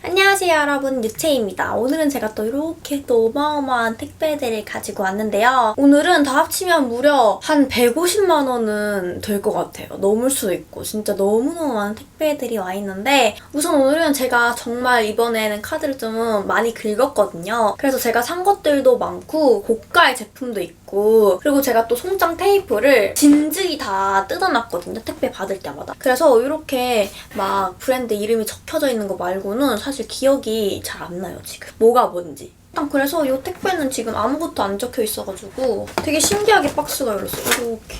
안녕하세요 여러분 유채입니다. 오늘은 제가 또 이렇게 또 어마어마한 택배들을 가지고 왔는데요. 오늘은 다 합치면 무려 한 150만 원은 될 것 같아요. 넘을 수도 있고 진짜 너무너무 많은 택배들이 와 있는데 우선 오늘은 제가 정말 이번에는 카드를 좀 많이 긁었거든요. 그래서 제가 산 것들도 많고 고가의 제품도 있고 그리고 제가 또 송장 테이프를 진즉이 다 뜯어놨거든요. 택배 받을 때마다. 그래서 이렇게 막 브랜드 이름이 적혀져 있는 거 말고는 사실 기억이 잘 안 나요, 지금. 뭐가 뭔지. 일단 그래서 이 택배는 지금 아무것도 안 적혀 있어가지고 되게 신기하게 박스가 열렸어요. 이렇게.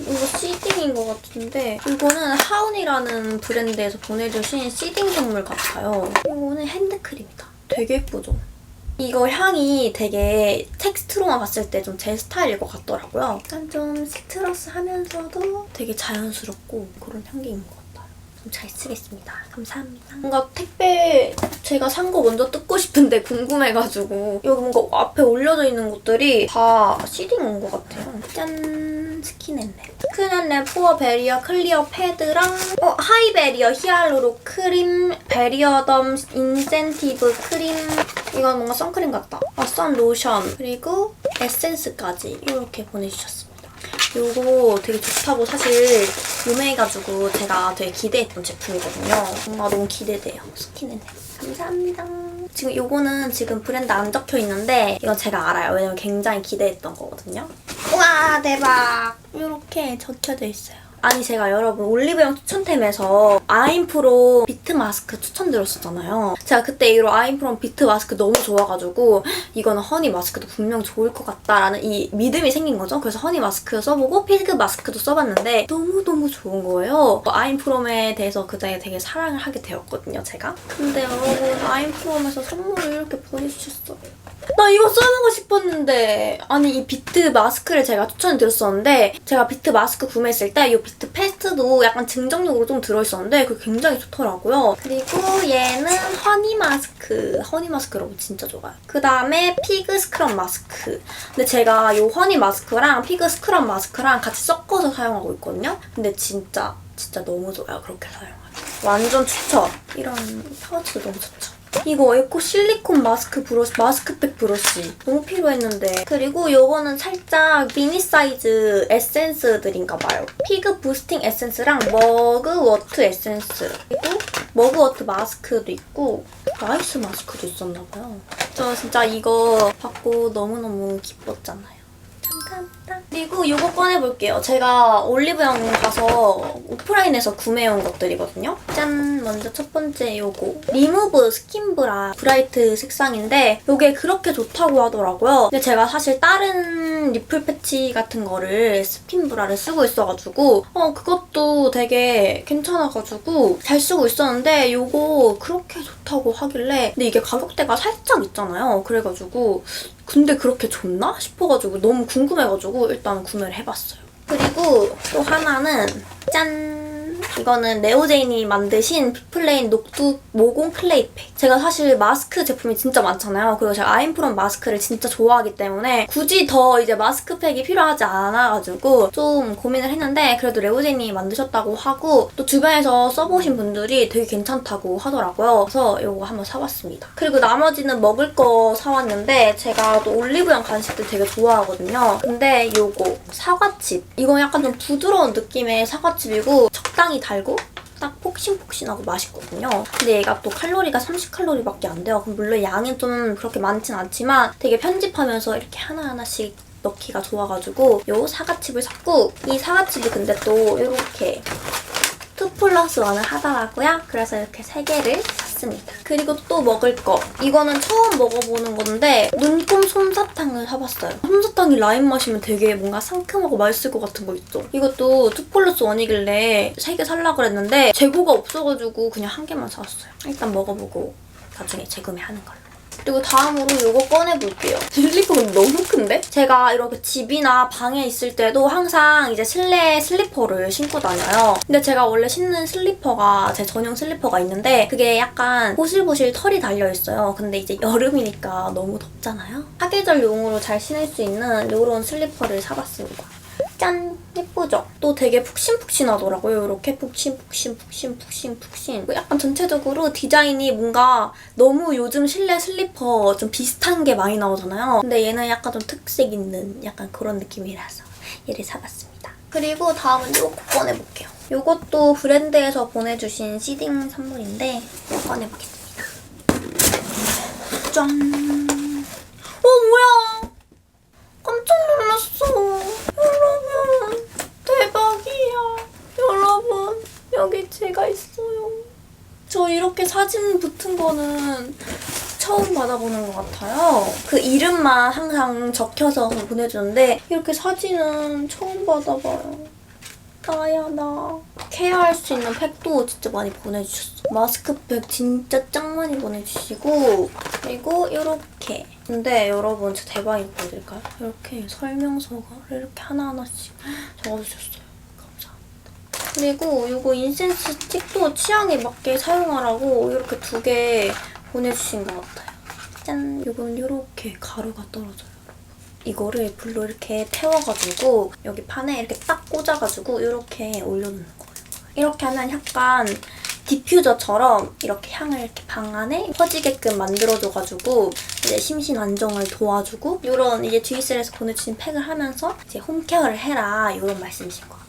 이거 시딩인 것 같은데 이거는 하운이라는 브랜드에서 보내주신 시딩 선물 같아요. 이거는 핸드크림이다. 되게 예쁘죠? 이거 향이 되게 텍스트로만 봤을 때 좀 제 스타일일 것 같더라고요. 약간 좀 시트러스 하면서도 되게 자연스럽고 그런 향기인 것 같아요. 좀잘 쓰겠습니다. 감사합니다. 뭔가 택배 제가 산 거 먼저 뜯고 싶은데 궁금해가지고 여기 뭔가 앞에 올려져 있는 것들이 다온것 같아요. 짠! 스킨앤랩. 스킨앤랩 포어 베리어 클리어 패드랑 어, 하이 베리어 히알루로 크림 베리어덤 인센티브 크림 이건 뭔가 선크림 같다. 아, 선 로션 그리고 에센스까지 이렇게 보내주셨습니다. 요거 되게 좋다고 사실 유명해가지고 제가 되게 기대했던 제품이거든요. 뭔가 너무 기대돼요. 스킨앤 감사합니다. 지금 요거는 지금 브랜드 안 적혀 있는데 이건 제가 알아요. 왜냐면 굉장히 기대했던 거거든요. 우와 대박! 이렇게 적혀져 있어요. 아니 제가 여러분 올리브영 추천템에서 아임프로 비트 마스크 추천드렸었잖아요. 제가 그때 이로 아임프로 비트 마스크 너무 좋아가지고 이거는 허니 마스크도 분명 좋을 것 같다라는 이 믿음이 생긴 거죠. 그래서 허니 마스크 써보고 피그 마스크도 써봤는데 너무너무 좋은 거예요. 아임프롬에 대해서 그때 되게 사랑을 하게 되었거든요, 제가. 근데 여러분 아임프롬에서 선물을 이렇게 보내주셨어요. 나 이거 써보고 싶 었는데 아니 이 비트 마스크를 제가 추천드렸었는데 제가 비트 마스크 구매했을 때 이 비트 페스트도 약간 증정용으로 좀 들어있었는데 그게 굉장히 좋더라고요. 그리고 얘는 허니 마스크. 허니 마스크 여러분 진짜 좋아요. 그 다음에 피그 스크럽 마스크. 근데 제가 이 허니 마스크랑 피그 스크럽 마스크랑 같이 섞어서 사용하고 있거든요. 근데 진짜 진짜 너무 좋아요. 그렇게 사용하면. 완전 추천. 이런 파우치도 너무 좋죠. 이거 에코 실리콘 마스크 브러쉬, 마스크팩 브러쉬 너무 필요했는데 그리고 요거는 살짝 미니 사이즈 에센스들인가 봐요. 피그 부스팅 에센스랑 머그워트 에센스 그리고 머그워트 마스크도 있고 라이스 마스크도 있었나 봐요. 저 진짜 이거 받고 너무너무 기뻤잖아요. 감사합니다. 그리고 이거 꺼내볼게요. 제가 올리브영 가서 오프라인에서 구매해온 것들이거든요. 짠! 먼저 첫 번째 요거. 리무브 스킨브라 브라이트 색상인데 이게 그렇게 좋다고 하더라고요. 근데 제가 사실 다른 리플 패치 같은 거를 스킨브라를 쓰고 있어가지고 어 그것도 되게 괜찮아가지고 잘 쓰고 있었는데 이거 그렇게 좋다고 하길래 근데 이게 가격대가 살짝 있잖아요. 그래가지고 근데 그렇게 좋나 싶어가지고 너무 궁금해가지고 일단 구매를 해봤어요. 그리고 또 하나는 짠! 이거는 레오제인이 만드신 피플레인 녹두 모공 클레이팩. 제가 사실 마스크 제품이 진짜 많잖아요. 그리고 제가 아임프롬 마스크를 진짜 좋아하기 때문에 굳이 더 이제 마스크팩이 필요하지 않아가지고 좀 고민을 했는데 그래도 레오제인이 만드셨다고 하고 또 주변에서 써보신 분들이 되게 괜찮다고 하더라고요. 그래서 이거 한번 사봤습니다. 그리고 나머지는 먹을 거 사왔는데 제가 또 올리브영 간식들 되게 좋아하거든요. 근데 이거 사과칩. 이거 약간 좀 부드러운 느낌의 사과칩이고 적당히 달고 딱 폭신폭신하고 맛있거든요. 근데 얘가 또 칼로리가 30칼로리밖에 안 돼요. 그럼 물론 양이 좀 그렇게 많진 않지만 되게 편집하면서 이렇게 하나하나씩 넣기가 좋아가지고 요 사과칩을 샀고 이 사과칩이 근데 또 이렇게 2 플러스 1을 하더라고요. 그래서 이렇게 3개를 샀습니다. 그리고 또 먹을 거. 이거는 처음 먹어보는 건데 눈꽃 솜사탕을 사봤어요. 솜사탕이 라임 마시면 되게 뭔가 상큼하고 맛있을 것 같은 거 있죠. 이것도 2 플러스 1이길래 3개 살라 그랬는데 재고가 없어가지고 그냥 한 개만 사왔어요. 일단 먹어보고 나중에 재구매하는 걸로. 그리고 다음으로 이거 꺼내볼게요. 슬리퍼가 너무 큰데? 제가 이렇게 집이나 방에 있을 때도 항상 이제 실내 슬리퍼를 신고 다녀요. 근데 제가 원래 신는 슬리퍼가 제 전용 슬리퍼가 있는데 그게 약간 보실보실 털이 달려있어요. 근데 이제 여름이니까 너무 덥잖아요. 사계절용으로 잘 신을 수 있는 이런 슬리퍼를 사봤습니다. 짠! 예쁘죠? 또 되게 푹신푹신하더라고요. 이렇게 푹신푹신 푹신 푹신 푹신. 약간 전체적으로 디자인이 뭔가 너무 요즘 실내 슬리퍼 좀 비슷한 게 많이 나오잖아요. 근데 얘는 약간 좀 특색 있는 약간 그런 느낌이라서 얘를 사봤습니다. 그리고 다음은 이거 꺼내볼게요. 이것도 브랜드에서 보내주신 시딩 선물인데 꺼내보겠습니다. 짠! 어 뭐야? 깜짝 놀랐어. 여러분, 대박이야. 여러분, 여기 제가 있어요. 저 이렇게 사진 붙은 거는 처음 받아보는 것 같아요. 그 이름만 항상 적혀서 보내주는데 이렇게 사진은 처음 받아봐요. 나야 나. 케어할 수 있는 팩도 진짜 많이 보내주셨어. 마스크팩 진짜 짱 많이 보내주시고 그리고 이렇게. 근데 여러분 진짜 대박인 거 보여드릴까요? 이렇게 설명서가 이렇게 하나하나씩 적어주셨어요. 그리고 이거 인센스 스틱도 취향에 맞게 사용하라고 이렇게 두 개 보내주신 것 같아요. 짠! 이건 이렇게 가루가 떨어져요. 이거를 불로 이렇게 태워가지고 여기 판에 이렇게 딱 꽂아가지고 이렇게 올려놓는 거예요. 이렇게 하면 약간 디퓨저처럼 이렇게 향을 이렇게 방 안에 퍼지게끔 만들어줘가지고 이제 심신 안정을 도와주고 이런 이제 드위슬에서 보내주신 팩을 하면서 이제 홈케어를 해라 이런 말씀이신 것 같아요.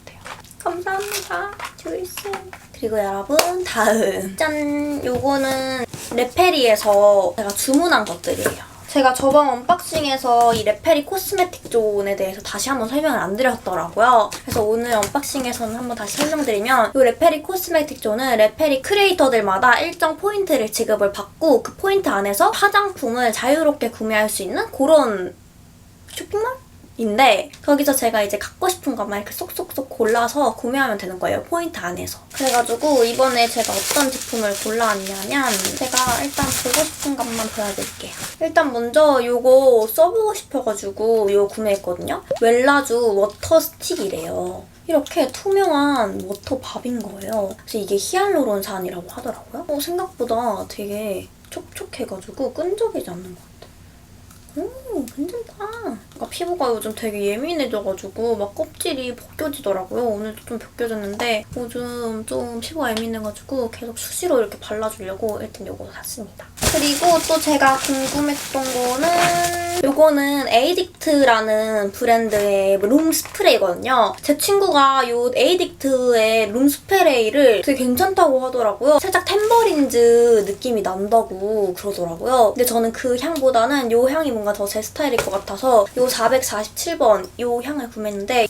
감사합니다. 드위슬. 그리고 여러분 다음 짠! 요거는 레페리에서 제가 주문한 것들이에요. 제가 저번 언박싱에서 이 레페리 코스메틱 존에 대해서 다시 한번 설명을 안 드렸더라고요. 그래서 오늘 언박싱에서는 한번 다시 설명드리면 이 레페리 코스메틱 존은 레페리 크리에이터들마다 일정 포인트를 지급을 받고 그 포인트 안에서 화장품을 자유롭게 구매할 수 있는 그런 쇼핑몰? 인데 거기서 제가 이제 갖고 싶은 것만 이렇게 쏙쏙쏙 골라서 구매하면 되는 거예요 포인트 안에서. 그래가지고 이번에 제가 어떤 제품을 골라왔냐면 제가 일단 보고 싶은 것만 보여드릴게요. 일단 먼저 이거 써보고 싶어가지고 이거 구매했거든요. 웰라주 워터 스틱이래요. 이렇게 투명한 워터밥인 거예요. 그래서 이게 히알루론산이라고 하더라고요. 어, 생각보다 되게 촉촉해가지고 끈적이지 않는 것 같아요 오, 괜찮다. 그러니까 피부가 요즘 되게 예민해져가지고 막 껍질이 벗겨지더라고요. 오늘도 좀 벗겨졌는데 요즘 좀 피부가 예민해가지고 계속 수시로 이렇게 발라주려고 일단 이거 샀습니다. 그리고 또 제가 궁금했던 거는 요거는 에이딕트라는 브랜드의 룸 스프레이거든요. 제 친구가 요 에이딕트의 룸 스프레이를 되게 괜찮다고 하더라고요. 살짝 템버린즈 느낌이 난다고 그러더라고요. 근데 저는 그 향보다는 요 향이 뭔가 더 제 스타일일 것 같아서 요 447번 요 향을 구매했는데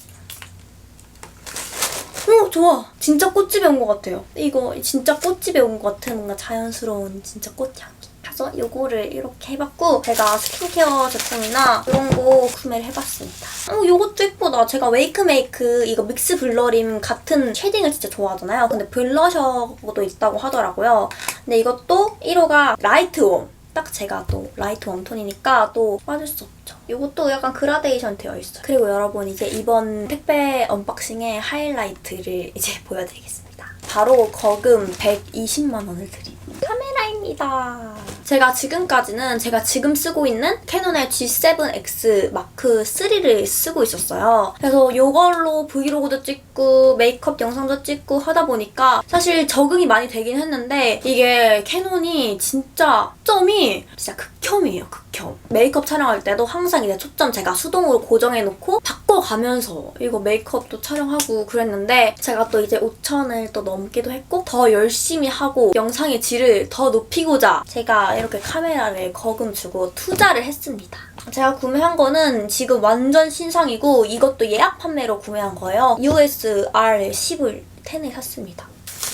오 좋아. 진짜 꽃집에 온 것 같아요. 이거 진짜 꽃집에 온 것 같은 뭔가 자연스러운 진짜 꽃향기. 그래서 요거를 이렇게 해봤고 제가 스킨케어 제품이나 이런 거 구매를 해봤습니다. 어 요것도 예쁘다. 제가 웨이크메이크 이거 믹스 블러림 같은 쉐딩을 진짜 좋아하잖아요. 근데 블러셔도 있다고 하더라고요. 근데 이것도 1호가 라이트 웜 딱 제가 또 라이트 웜톤이니까 또 빠질 수 없죠. 이것도 약간 그라데이션 되어 있어요. 그리고 여러분 이제 이번 택배 언박싱의 하이라이트를 이제 보여드리겠습니다. 바로 거금 120만 원을 드린 카메라입니다. 제가 지금까지는 제가 지금 쓰고 있는 캐논의 G7X 마크 3를 쓰고 있었어요. 그래서 이걸로 브이로그도 찍고 메이크업 영상도 찍고 하다 보니까 사실 적응이 많이 되긴 했는데 이게 캐논이 진짜 점이 진짜 극혐이에요. 극혐. 메이크업 촬영할 때도 항상 이제 초점 제가 수동으로 고정해놓고 바꿔가면서 이거 메이크업도 촬영하고 그랬는데 제가 또 이제 5천을 또 넘기도 했고 더 열심히 하고 영상의 질을 더 높이고자 제가 이렇게 카메라를 거금 주고 투자를 했습니다. 제가 구매한 거는 지금 완전 신상이고 이것도 예약 판매로 구매한 거예요. USR 10을 10에 샀습니다.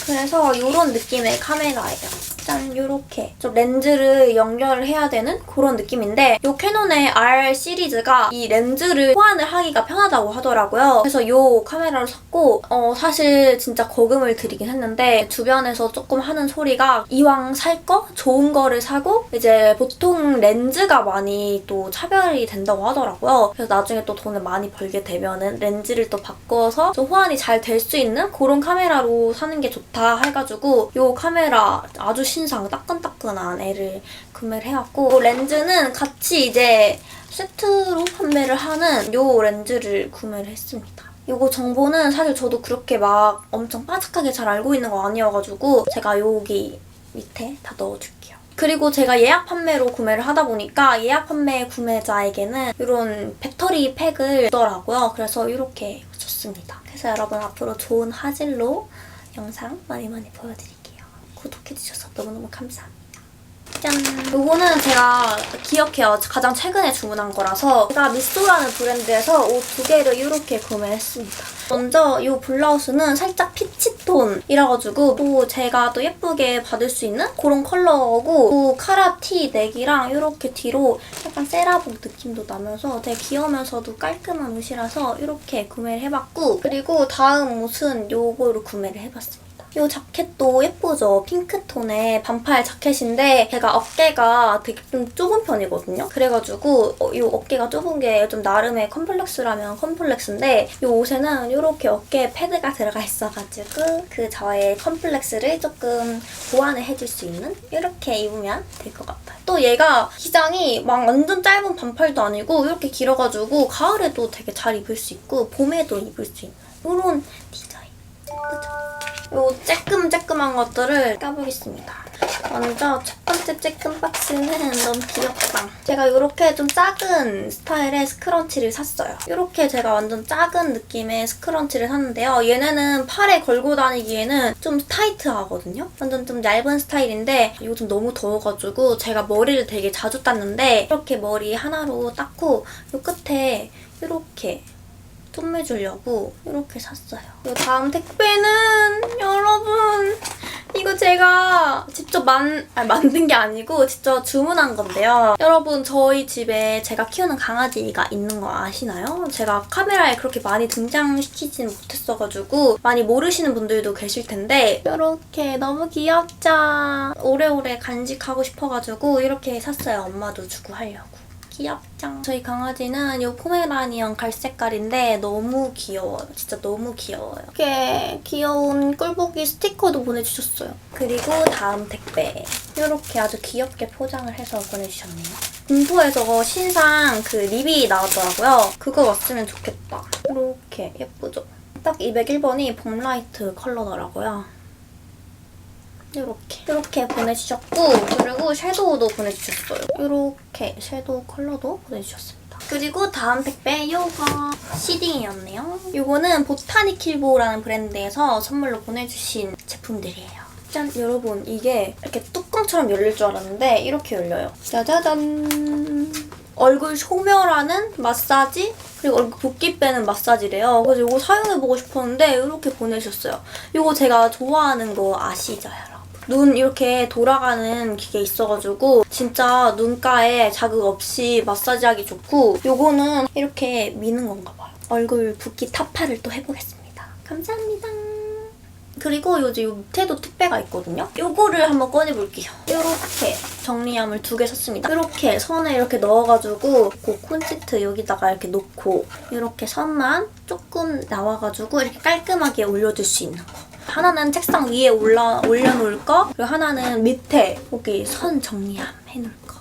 그래서 이런 느낌의 카메라예요. 짠, 요렇게. 좀 렌즈를 연결을 해야 되는 그런 느낌인데 이 캐논의 R 시리즈가 이 렌즈를 호환을 하기가 편하다고 하더라고요. 그래서 이 카메라를 샀고 어, 사실 진짜 거금을 들이긴 했는데 주변에서 조금 하는 소리가 이왕 살 거? 좋은 거를 사고 이제 보통 렌즈가 많이 또 차별이 된다고 하더라고요. 그래서 나중에 또 돈을 많이 벌게 되면은 렌즈를 또 바꿔서 좀 호환이 잘 될 수 있는 그런 카메라로 사는 게 좋다 해가지고 이 카메라 아주 신상 따끈따끈한 애를 구매를 해왔고 렌즈는 같이 이제 세트로 판매를 하는 이 렌즈를 구매를 했습니다. 이거 정보는 사실 저도 그렇게 막 엄청 빠삭하게 잘 알고 있는 거 아니어가지고 제가 여기 밑에 다 넣어줄게요. 그리고 제가 예약 판매로 구매를 하다 보니까 예약 판매 구매자에게는 이런 배터리 팩을 주더라고요. 그래서 이렇게 줬습니다. 그래서 여러분 앞으로 좋은 화질로 영상 많이 많이 보여드릴게요. 구독해주셔서 너무너무 감사합니다. 짠! 요거는 제가 기억해요. 가장 최근에 주문한 거라서 제가 미소라는 브랜드에서 옷 두 개를 이렇게 구매했습니다. 먼저 이 블라우스는 살짝 피치톤이라가지고 또 제가 또 예쁘게 받을 수 있는 그런 컬러고 또 카라 티 넥이랑 이렇게 뒤로 약간 세라복 느낌도 나면서 되게 귀여우면서도 깔끔한 옷이라서 이렇게 구매를 해봤고 그리고 다음 옷은 요거를 구매를 해봤습니다. 이 자켓도 예쁘죠? 핑크톤의 반팔 자켓인데 제가 어깨가 되게 좀 좁은 편이거든요. 그래가지고 어, 이 어깨가 좁은 게 좀 나름의 컴플렉스라면 컴플렉스인데 이 옷에는 이렇게 어깨에 패드가 들어가 있어가지고 그 저의 컴플렉스를 조금 보완을 해줄 수 있는 이렇게 입으면 될 것 같아요. 또 얘가 기장이 막 완전 짧은 반팔도 아니고 이렇게 길어가지고 가을에도 되게 잘 입을 수 있고 봄에도 입을 수 있는 이런 디자인. 예쁘죠? 요 쬐끔쬐끔한 것들을 까보겠습니다. 먼저 첫 번째 쬐끔 박스는 너무 귀엽다. 제가 이렇게 좀 작은 스타일의 스크런치를 샀어요. 이렇게 제가 완전 작은 느낌의 스크런치를 샀는데요. 얘네는 팔에 걸고 다니기에는 좀 타이트하거든요. 완전 좀 얇은 스타일인데 요즘 너무 더워가지고 제가 머리를 되게 자주 땄는데 이렇게 머리 하나로 닦고 요 끝에 이렇게 뽐내주려고 이렇게 샀어요. 이 다음 택배는 여러분 이거 제가 직접 만, 아니, 만든 게 아니고 직접 주문한 건데요. 여러분 저희 집에 제가 키우는 강아지가 있는 거 아시나요? 제가 카메라에 그렇게 많이 등장시키지는 못했어가지고 많이 모르시는 분들도 계실 텐데 이렇게 너무 귀엽죠? 오래오래 간직하고 싶어가지고 이렇게 샀어요. 엄마도 주고 하려고. 귀엽죠? 저희 강아지는 이 포메라니언 갈색깔인데 너무 귀여워요. 진짜 너무 귀여워요. 이렇게 귀여운 꿀보기 스티커도 보내주셨어요. 그리고 다음 택배. 이렇게 아주 귀엽게 포장을 해서 보내주셨네요. 공포에서 신상 그 립이 나왔더라고요. 그거 왔으면 좋겠다. 이렇게 예쁘죠? 딱 201번이 봄라이트 컬러더라고요. 이렇게 이렇게 보내주셨고 그리고 섀도우도 보내주셨어요. 이렇게 섀도우 컬러도 보내주셨습니다. 그리고 다음 택배 요거 시딩이었네요. 요거는 보타니킬보라는 브랜드에서 선물로 보내주신 제품들이에요. 짠! 여러분 이게 이렇게 뚜껑처럼 열릴 줄 알았는데 이렇게 열려요. 짜자잔! 얼굴 소멸하는 마사지 그리고 얼굴 붓기 빼는 마사지래요. 그래서 이거 사용해보고 싶었는데 이렇게 보내주셨어요. 이거 제가 좋아하는 거 아시죠? 눈 이렇게 돌아가는 기계 있어가지고 진짜 눈가에 자극 없이 마사지하기 좋고 요거는 이렇게 미는 건가 봐요. 얼굴 붓기 타파를 또 해보겠습니다. 감사합니다. 그리고 요즘 요 밑에도 택배가 있거든요. 요거를 한번 꺼내볼게요. 이렇게 정리함을 두 개 샀습니다. 이렇게 선에 이렇게 넣어가지고 그 콘치트 여기다가 이렇게 놓고 이렇게 선만 조금 나와가지고 이렇게 깔끔하게 올려둘 수 있는 거. 하나는 책상 위에 올라, 올려놓을 거, 그리고 하나는 밑에 여기 선 정리함 해놓을 거.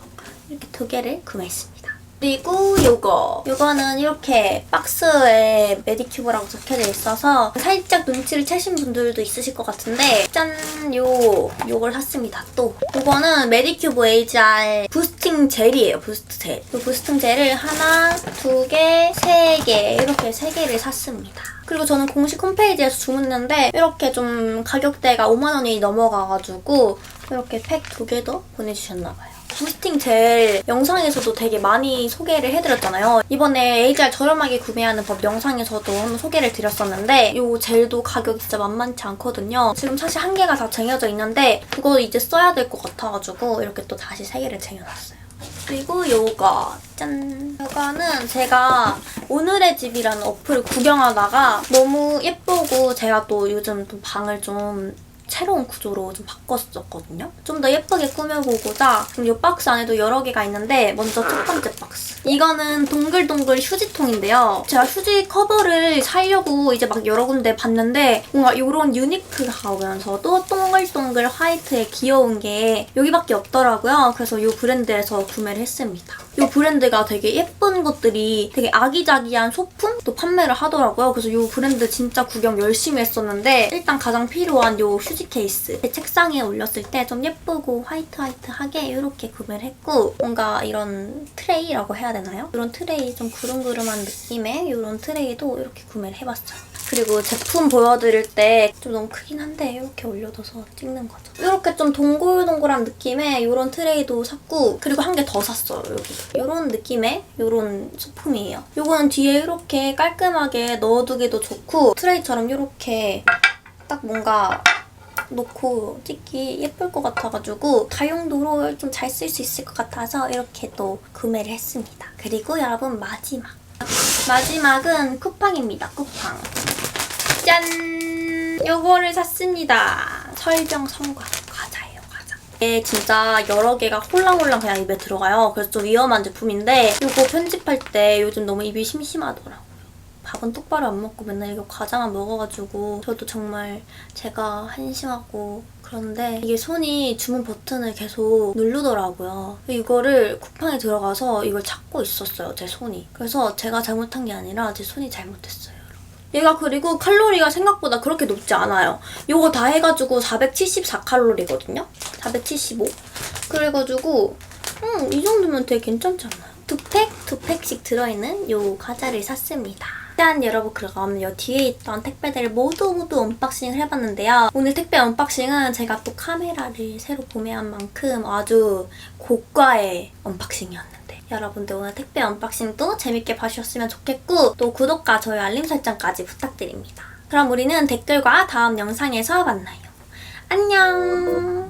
이렇게 두 개를 구매했습니다. 그리고 요거. 요거는 이렇게 박스에 메디큐브라고 적혀져 있어서 살짝 눈치를 채신 분들도 있으실 것 같은데 짠! 요, 요걸 샀습니다. 또. 요거는 메디큐브 AGR 부스팅 젤이에요. 부스트 젤. 이 부스팅 젤을 하나, 두 개, 세 개, 이렇게 세 개를 샀습니다. 그리고 저는 공식 홈페이지에서 주문했는데 이렇게 좀 가격대가 5만 원이 넘어가가지고 이렇게 팩 두 개도 보내주셨나봐요. 부스팅 젤 영상에서도 되게 많이 소개를 해드렸잖아요. 이번에 AGR 저렴하게 구매하는 법 영상에서도 한번 소개를 드렸었는데 이 젤도 가격이 진짜 만만치 않거든요. 지금 사실 한 개가 다 쟁여져 있는데 그거 이제 써야 될 것 같아가지고 이렇게 또 다시 세 개를 쟁여놨어요. 그리고 요거 짠! 이거는 제가 오늘의 집이라는 어플을 구경하다가 너무 예쁘고 제가 또 요즘 또 방을 좀 새로운 구조로 좀 바꿨었거든요. 좀 더 예쁘게 꾸며보고자 지금 이 박스 안에도 여러 개가 있는데 먼저 첫 번째 박스. 이거는 동글동글 휴지통인데요. 제가 휴지 커버를 사려고 이제 막 여러 군데 봤는데 뭔가 이런 유니크하면서도 동글동글 화이트에 귀여운 게 여기밖에 없더라고요. 그래서 이 브랜드에서 구매를 했습니다. 이 브랜드가 되게 예쁜 것들이 되게 아기자기한 소품도 판매를 하더라고요. 그래서 이 브랜드 진짜 구경 열심히 했었는데 일단 가장 필요한 이 휴지 케이스 제 책상에 올렸을 때 좀 예쁘고 화이트 화이트하게 이렇게 구매를 했고 뭔가 이런 트레이라고 해야 되나요? 이런 트레이 좀 구름구름한 느낌의 이런 트레이도 이렇게 구매를 해봤어요. 그리고 제품 보여드릴 때 좀 너무 크긴 한데 이렇게 올려둬서 찍는 거죠. 이렇게 좀 동글동글한 느낌의 이런 트레이도 샀고 그리고 한 개 더 샀어요 여기. 이런 느낌의 이런 소품이에요. 이거는 뒤에 이렇게 깔끔하게 넣어두기도 좋고 트레이처럼 이렇게 딱 뭔가 놓고 찍기 예쁠 것 같아가지고 다용도로 좀 잘 쓸 수 있을 것 같아서 이렇게 또 구매를 했습니다. 그리고 여러분 마지막 마지막은 쿠팡입니다. 쿠팡 짠! 요거를 샀습니다. 설정 성과 과자예요, 과자. 이게 진짜 여러 개가 홀랑홀랑 그냥 입에 들어가요. 그래서 좀 위험한 제품인데 요거 편집할 때 요즘 너무 입이 심심하더라고요. 밥은 똑바로 안 먹고 맨날 이거 과자만 먹어가지고 저도 정말 제가 한심하고 그런데 이게 손이 주문 버튼을 계속 누르더라고요. 이거를 쿠팡에 들어가서 이걸 찾고 있었어요, 제 손이. 그래서 제가 잘못한 게 아니라 제 손이 잘못했어요. 얘가 그리고 칼로리가 생각보다 그렇게 높지 않아요. 요거 다 해가지고 474칼로리거든요? 475? 그래가지고 음, 이 정도면 되게 괜찮지 않나요? 두 팩, 두 팩씩 들어있는 요 과자를 샀습니다. 일단 여러분 그럼 요 뒤에 있던 택배들을 모두 모두 언박싱을 해봤는데요. 오늘 택배 언박싱은 제가 또 카메라를 새로 구매한 만큼 아주 고가의 언박싱이었는데 여러분들 오늘 택배 언박싱도 재밌게 봐주셨으면 좋겠고 또 구독과 좋아요 알림 설정까지 부탁드립니다. 그럼 우리는 댓글과 다음 영상에서 만나요. 안녕!